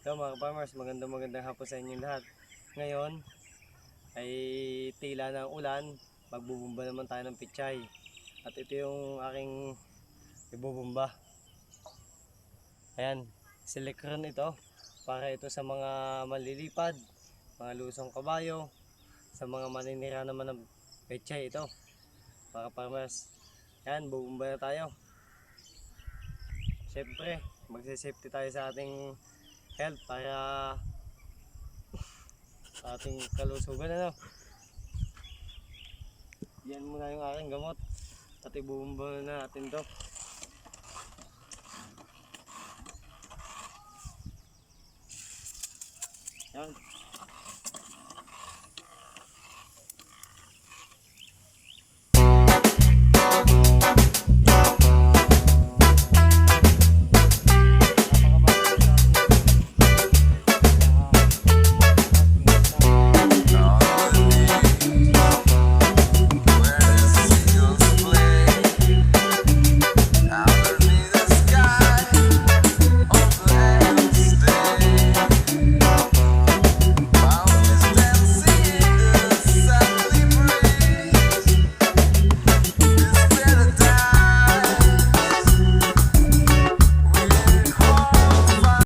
So mga farmers, magandang magandang hapon sa inyong lahat. Ngayon ay tila ng ulan, magbubumba naman tayo ng pichay. At ito yung aking ibubumba. Ayan, silikron ito para ito sa mga malilipad, mga lusong kabayo, sa mga maninira naman ng pechay ito. Mga farmers, yan, bubumba na tayo. Siyempre, magsisafety tayo sa ating health para sa ating kalusugan ano. Yan muna yung aking gamot. At ibubumba na natin to. Yan.